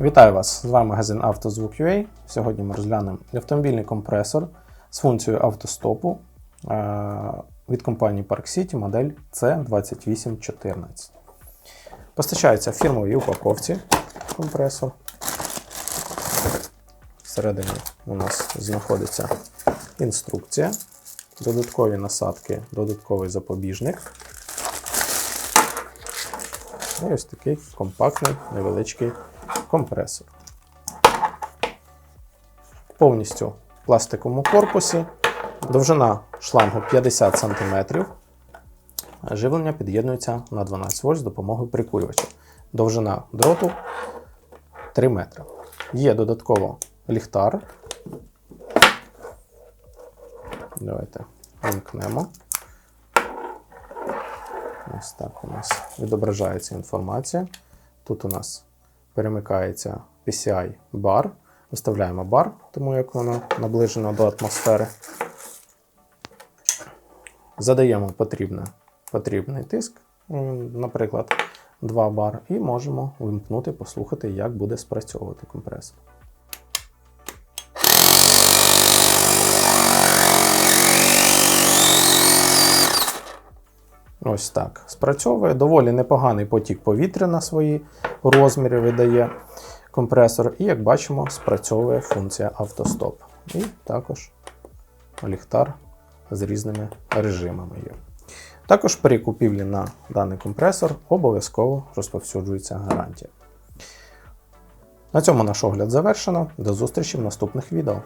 Вітаю вас! З вами магазин «Автозвук.UA». Сьогодні ми розглянемо автомобільний компресор з функцією автостопу е, від компанії Park City модель C2814. Постачається в фірмовій упаковці компресор. Всередині у нас знаходиться інструкція, додаткові насадки, додатковий запобіжник. І ось такий компактний невеличкий компресор. Повністю в пластиковому корпусі. Довжина шлангу 50 см. Живлення під'єднується на 12 вольт з допомогою прикурювача. Довжина дроту 3 метри. Є додатково ліхтар. Давайте вимкнемо. Ось так у нас відображається інформація. Тут у нас перемикається PCI бар. Виставляємо бар, тому як воно наближено до атмосфери. Задаємо потрібне, потрібний тиск, наприклад, 2 бар, і можемо вимкнути, послухати, як буде спрацьовувати компресор. Ось так. Спрацьовує. Доволі непоганий потік повітря на свої розміри видає компресор. І, як бачимо, спрацьовує функція автостоп. І також ліхтар з різними режимами є. Також при купівлі на даний компресор обов'язково розповсюджується гарантія. На цьому наш огляд завершено. До зустрічі в наступних відео.